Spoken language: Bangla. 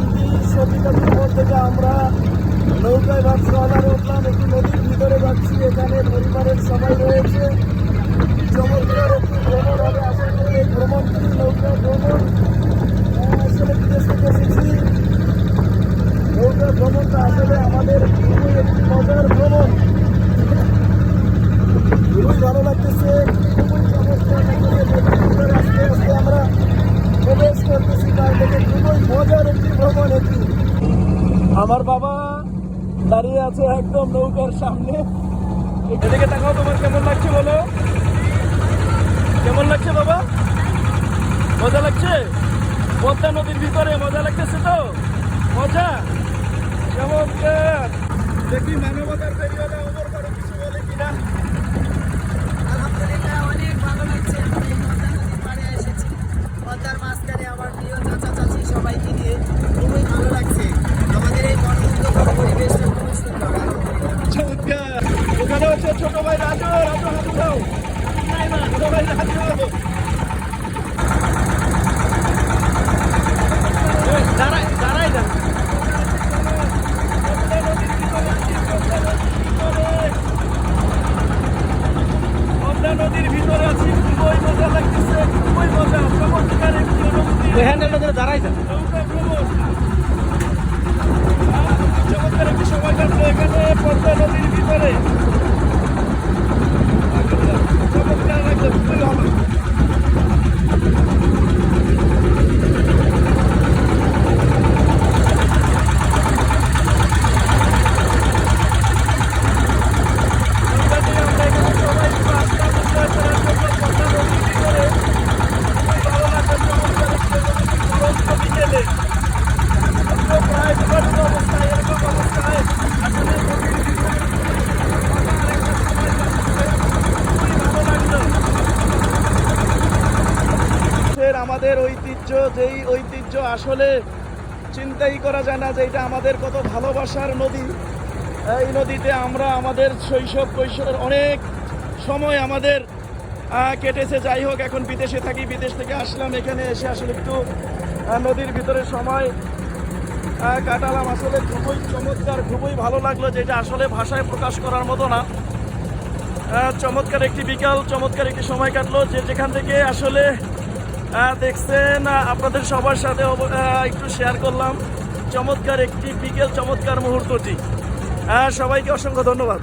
মোড় থেকে আমরা নৌকায় ভাবছি ট্রলারে উঠলাম একটু এখানে পরিবারের সবাই রয়েছে চমৎকার একটি ভ্রমণ হবে ভ্রমণ আসলে বিদেশ থেকে এসেছি। নৌকা ভ্রমণটা আসলে আমাদের খুবই একটি মজার ভ্রমণ খুবই ভালো লাগতেছে খুবই চমৎকার লাগতেছে নদীর ভিতরে আস্তে আস্তে আমরা প্রবেশ করতেছি তার থেকে খুবই মজার একটি ভ্রমণ এটি আমার বাবা দাঁড়িয়ে আছে একদম নৌকার সামনে। এদিকে তাকাও তোমার, কেমন লাগছে বলো? কেমন লাগছে বাবা? মজা লাগছে? পদ্মা নদীর ভিতরে মজা লাগতেছে তো? মজা? চমৎকার। দেখি মানবতার পেরিয়ালে ওমর কারও কিছু বলে কিনা। আলহামদুলিল্লাহ, অনেক ভালো লাগছে। আমি এসেছি। পদ্মার মাঝখানে আমার প্রিয় চাচা চাচি সবাইকে নিয়ে। ওখানে হচ্ছে ছোট ভাই রাজু রাজু হাতু দাও ছোট ভাই রাজু দাঁড়াই দাঁড়াই যান পদ্মা নদীর ভিতরে আছি খুবই মজা লাগতেছে খুবই মজা চমৎকার একটি অনুভূতি হ্যান্ডেলটা ধরে দাঁড়াই যান আমাদের ঐতিহ্য, যেই ঐতিহ্য আসলে চিন্তাই করা যায় না যে এটা আমাদের কত ভালোবাসার নদী। এই নদীতে আমরা আমাদের শৈশব, কৈশোরের অনেক সময় আমাদের কেটেছে। যাই হোক, এখন বিদেশে থাকি, বিদেশ থেকে আসলাম, এখানে এসে আসলে একটু নদীর ভিতরে সময় কাটালাম। আসলে খুবই চমৎকার, খুবই ভালো লাগল যেটা আসলে ভাষায় প্রকাশ করার মতো না। চমৎকার একটি বিকাল, চমৎকার একটি সময় কাটলো যে যেখান থেকে আসলে দেখছেন আপনাদের সবার সাথে একটু শেয়ার করলাম। চমৎকার একটি বিকেল চমৎকার মুহূর্তটি। হ্যাঁ সবাইকে অসংখ্য ধন্যবাদ।